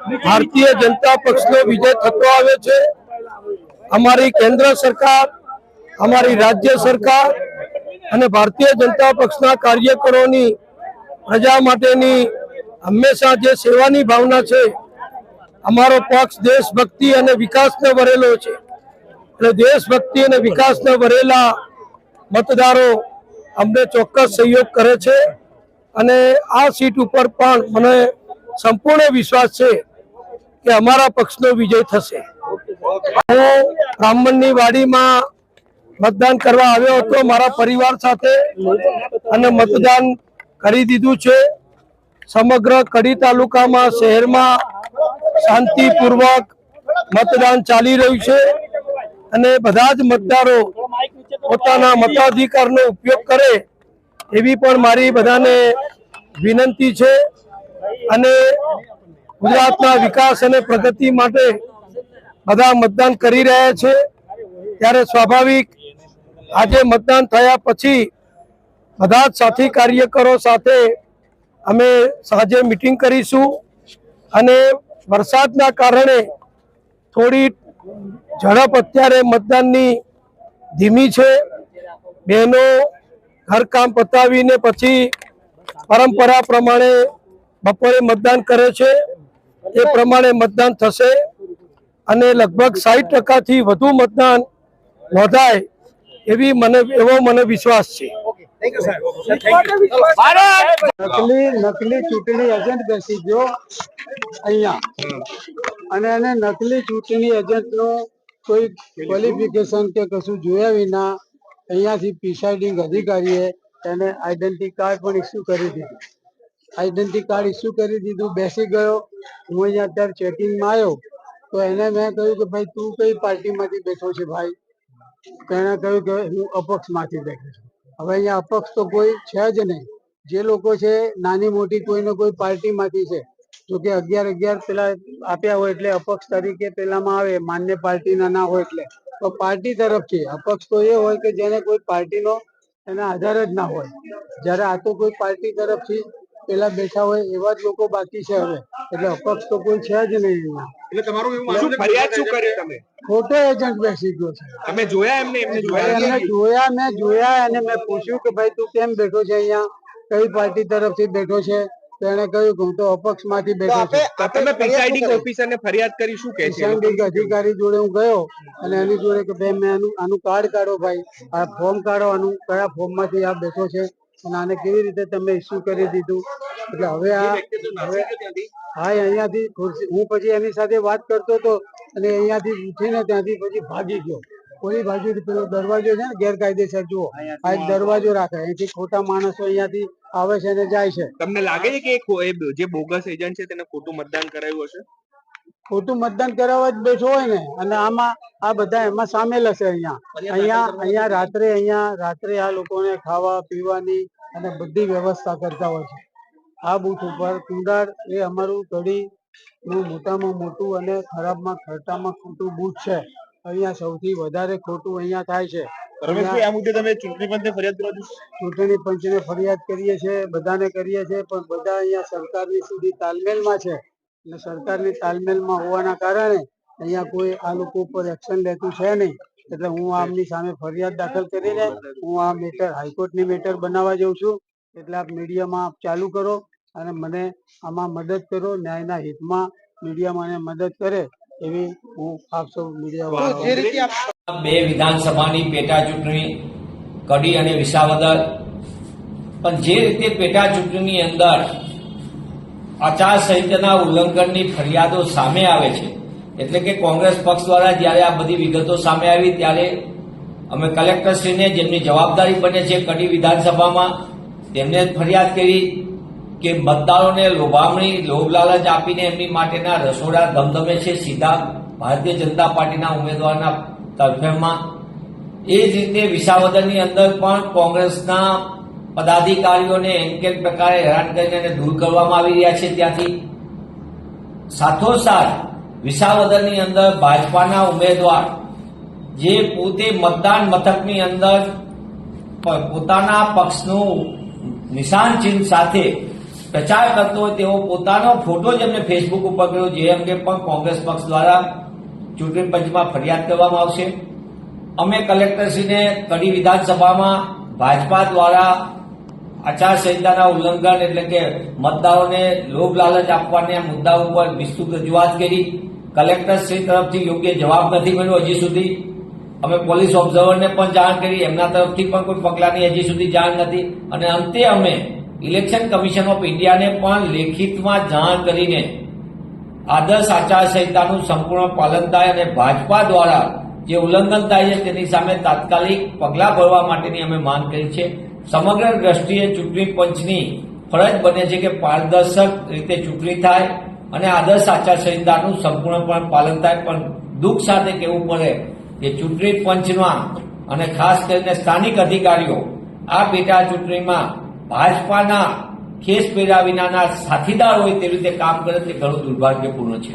ભારતીય જનતા પક્ષનો વિજય થતો આવે છે. અમારી કેન્દ્ર સરકાર, અમારી રાજ્ય સરકાર અને ભારતીય જનતા પક્ષના કાર્યકરોની પ્રજા માટેની હંમેશા જે સેવાની ભાવના છે, અમારો પક્ષ દેશભક્તિ અને વિકાસને ભરેલો છે. એટલે દેશભક્તિ અને વિકાસને ભરેલા મતદારો અમને ચોક્કસ સહયોગ કરે છે. અને આ સીટ ઉપર પણ મને સંપૂર્ણ વિશ્વાસ છે કે અમારા પક્ષનો વિજય થશે. હું બ્રાહ્મણની વાડીમાં મતદાન કરવા આવ્યો હતો, મારા પરિવાર સાથે, અને મતદાન કરી દીધું છે. સમગ્ર કડી તાલુકામાં, શહેરમાં શાંતિપૂર્વક મતદાન ચાલી રહ્યું છે. અને બધા જ મતદારો પોતાના મતાધિકારનો ઉપયોગ કરે એવી પણ મારી બધાને વિનંતી છે. અને ગુજરાતના વિકાસ અને પ્રગતિ માટે બધા મતદાન કરી રહ્યા છે. ત્યારે સ્વાભાવિક આજે મતદાન થયા પછી બધા જ સાથી કાર્યકરો સાથે અમે સાંજે મિટિંગ કરીશું. અને વરસાદના કારણે થોડી ઝડપ અત્યારે મતદાનની ધીમી છે. બહેનો ઘરકામ પતાવીને પછી પરંપરા પ્રમાણે બપોરે મતદાન કરે છે. એ પ્રમાણે મતદાન થશે અને લગભગ સાઠ ટકાથી વધુ મતદાન નોંધાય એવી મને એવો મને વિશ્વાસ છે. નકલી નકલી ચૂંટણી એજન્ટ બેસી ગયો અહીંયા. અને એને નકલી ચૂંટણી એજન્ટનું કોઈ ક્વોલિફિકેશન કે કશું જોયા વિના અહીંયાથી પ્રિસાઇડિંગ અધિકારીએ એને આઈડેન્ટિટી કાર્ડ પણ ઇસ્યુ કરી દીધું. આઈડેન્ટિટી કાર્ડ ઇસ્યુ કરી દીધું, બેસી ગયો. હું અહીંયા અત્યારે ચેકિંગમાં આવ્યો. તો એને મેં કહ્યું કે ભાઈ, તું કઈ પાર્ટીમાંથી બેઠો છે ભાઈ? તો એણે કહ્યું કે હું અપક્ષમાંથી બેઠો છું. હવે અહીંયા અપક્ષ તો કોઈ છે જ નહીં. જે લોકો છે, નાની મોટી કોઈને કોઈ પાર્ટીમાંથી છે. જો કે અગિયાર અગિયાર પેલા આપ્યા હોય એટલે અપક્ષ તરીકે પેલામાં આવે, માન્ય પાર્ટીના ના હોય એટલે. તો પાર્ટી તરફથી, અપક્ષ તો એ હોય કે જેને કોઈ પાર્ટીનો એના આધાર જ ના હોય. જ્યારે આ તો કોઈ પાર્ટી તરફથી પેલા બેઠા હોય એવા જ લોકો બાકી છે હવે. એટલે અપક્ષ તો કોઈ છે જ નહીં એટલે તમારું એવું માનવું ફરિયાદ શું કરી તમે? ખોટો એજન્ટ બેસી ગયો છે. તમે જોયા એમને એમને જોયા? એમને જોયા મેં જોયા અને મેં પૂછ્યું કે ભાઈ તું કેમ બેઠો છે અહીંયા? કઈ પાર્ટી તરફથી બેઠો છે? તેણે કહ્યું કે હું તો અપક્ષમાંથી બેઠો છું. તો તમે પ્રિસાઇડિંગ ઓફિસરને ફરિયાદ કરી શું કે છે અધિકારી જોડે હું ગયો અને એની જોડે કે ભાઈ મેં આનું આનું કાર્ડ કાઢો ભાઈ. આ ફોર્મ કાઢો આનું કયા ફોર્મમાંથી આ બેઠો છે? અને આને કેવી રીતે તમે ઇસ્યુ કરી દીધું? એટલે હવે આ હવે હા અહીંયાથી ખુરશી હું પછી એની સાથે વાત કરતો હતો અને અહીંયાથી ઉઠીને ત્યાંથી પછી ભાગી ગયો. કોઈ બાજુથી પેલો દરવાજો છે ને ગેરકાયદેસર જુઓ. આ એક દરવાજો રાખે. અહીંથી ખોટા માણસો અહીંયાથી આવે છે અને જાય છે. તમને લાગે છે કે જે બોગસ એજન્ટ છે તેને ખોટું મતદાન કરાયું હશે? ખોટું મતદાન કરાવવા જ બેઠો હોય ને અને આમાં આ બધા એમાં સામેલ હશે અહીંયા. અહીંયા અહીંયા રાત્રે અહીંયા રાત્રે આ લોકોને ખાવા પીવાની અને બધી વ્યવસ્થા કરતા હોય છે. આ બૂથ ઉપર કુંડાળ એ અમારું કડી નું મોટામાં મોટું અને ખરાબમાં ખરટામાં ખોટું બૂથ છે. અહીંયા સૌથી વધારે ખોટું અહીંયા થાય છે. રમેશભાઈ આ મુદ્દે તમે ચૂંટણી પંચને ફરિયાદ કરો ચૂંટણી પંચને ફરિયાદ કરીએ છીએ બધાને કરીએ છીએ પણ બધા અહીંયા સરકારની સુધી તાલમેલમાં છે. અને સરકારની તાલમેલમાં હોવાના કારણે અહીંયા કોઈ આ લોકો ઉપર એક્શન લેતું છે નહીં. એટલે હું આમની સામે ફરિયાદ દાખલ કરીને હું આ મેટર હાઈકોર્ટની મેટર બનાવવા જઉં છું. એટલે આપ મીડિયામાં આપ ચાલુ કરો અને મને આમાં મદદ કરો ન્યાયના હિતમાં મીડિયા મને મદદ કરે એવી હું આપ સૌ મીડિયા બે વિધાનસભાની પેટા ચૂંટણી કડી અને વિસાવદર. પણ જે રીતે પેટા ચૂંટણીની અંદર આચારસંહિતાના ઉલ્લંઘનની ફરિયાદો સામે આવે છે. એટલે કે કોંગ્રેસ પક્ષ દ્વારા જ્યારે આ બધી વિગતો સામે આવી, ત્યારે અમે કલેક્ટરશ્રીને જેમની જવાબદારી બને છે કડી વિધાનસભામાં, તેમને ફરિયાદ કરી કે મતદારોને લોભામણી લોભ લાલચ આપીને એમની માટેના રસોડા ધમધમે છે સીધા ભારતીય જનતા પાર્ટીના ઉમેદવારના તરફેણમાં. એ જ રીતે વિસાવદરની અંદર પણ કોંગ્રેસના પદાધિકારીઓને એમ કે પ્રકારે હેરાન કરીને દૂર કરવામાં આવી રહ્યા છે ત્યાંથી? સાથોસાથ, વિસાવદરની અંદર ભાજપાના ઉમેદવાર જે પોતે મતદાન મથકની અંદર પોતાના પક્ષનું નિશાન ચિહ્ન સાથે પ્રચાર કરતો હોય તેવો પોતાનો ફોટો જ એમને ફેસબુક ઉપર કર્યો જે અંગે પણ કોંગ્રેસ પક્ષ દ્વારા ચૂંટણી પંચમાં ફરિયાદ કરવામાં આવશે. અમે કલેક્ટરશ્રીને કડી વિધાનસભામાં ભાજપા દ્વારા આચારસંહિતાના ઉલ્લંઘન એટલે કે મતદારોને લોભ લાલચ આપવાના મુદ્દા ઉપર વિસ્તૃત રજૂઆત કરી. કલેક્ટરશ્રી તરફથી યોગ્ય જવાબ નથી મળ્યો હજી સુધી. અમે પોલીસ ઓબ્ઝર્વરને પણ જાણ કરી, એમના તરફથી પણ કોઈ પગલાંની હજી સુધી જાણ નથી. અને અંતે અમે ઇલેક્શન કમિશન ઓફ ઇન્ડિયાને પણ લેખિતમાં જાણ કરીને આદર્શ આચારસંહિતાનું સંપૂર્ણ પાલન થાય અને ભાજપા દ્વારા જે ઉલ્લંઘન થાય છે, તેની સામે તાત્કાલિક પગલાં ભરવા માટેની અમે માંગ કરી છે. સમગ્ર દ્રષ્ટિએ ચૂંટણી પંચની ફરજ બને છે કે પારદર્શક રીતે ચૂંટણી થાય અને આદર્શ આચારસંહિતાનું સંપૂર્ણપણે પાલન થાય. પણ દુઃખ સાથે કહેવું પડે કે ચૂંટણી પંચમાં અને ખાસ કરીને સ્થાનિક અધિકારીઓ આ પેટા ચૂંટણીમાં ભાજપાના ખેસ પહેર્યા વિનાના સાથીદાર હોય તે રીતે કામ કરે તે ઘણું દુર્ભાગ્યપૂર્ણ છે.